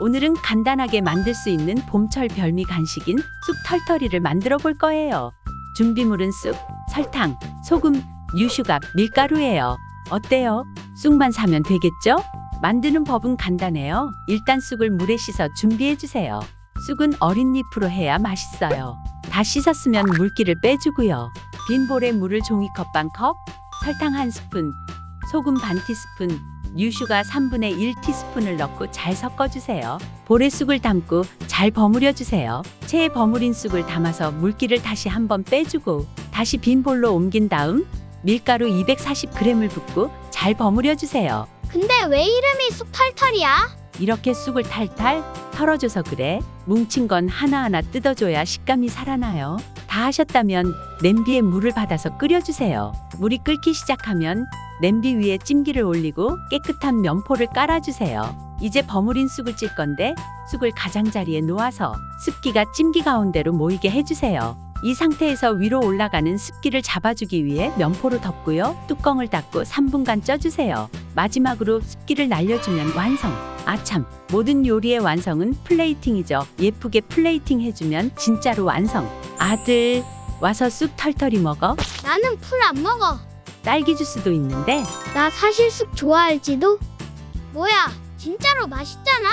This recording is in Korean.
오늘은 간단하게 만들 수 있는 봄철 별미 간식인 쑥 털털이를 만들어 볼 거예요. 준비물은 쑥, 설탕, 소금, 유슈갑, 밀가루예요. 어때요? 쑥만 사면 되겠죠? 만드는 법은 간단해요. 일단 쑥을 물에 씻어 준비해 주세요. 쑥은 어린 잎으로 해야 맛있어요. 다 씻었으면 물기를 빼주고요. 빈 볼에 물을 종이컵 반 컵, 설탕 한 스푼, 소금 반 티스푼, 유슈가 3분의 1 티스푼을 넣고 잘 섞어주세요. 볼에 쑥을 담고 잘 버무려 주세요. 체에 버무린 쑥을 담아서 물기를 다시 한번 빼주고 다시 빈 볼로 옮긴 다음 밀가루 240g을 붓고 잘 버무려 주세요. 근데 왜 이름이 쑥털털이야? 이렇게 쑥을 탈탈 털어줘서 그래. 뭉친 건 하나하나 뜯어줘야 식감이 살아나요. 다 하셨다면 냄비에 물을 받아서 끓여주세요. 물이 끓기 시작하면 냄비 위에 찜기를 올리고 깨끗한 면포를 깔아주세요. 이제 버무린 쑥을 찔 건데 쑥을 가장자리에 놓아서 습기가 찜기 가운데로 모이게 해주세요. 이 상태에서 위로 올라가는 습기를 잡아주기 위해 면포로 덮고요. 뚜껑을 닫고 3분간 쪄주세요. 마지막으로 습기를 날려주면 완성. 아참, 모든 요리의 완성은 플레이팅이죠. 예쁘게 플레이팅 해주면 진짜로 완성. 아들, 와서 쑥 털털이 먹어. 나는 풀 안 먹어. 딸기 주스도 있는데 나 사실 쑥 좋아할지도? 뭐야, 진짜로 맛있잖아?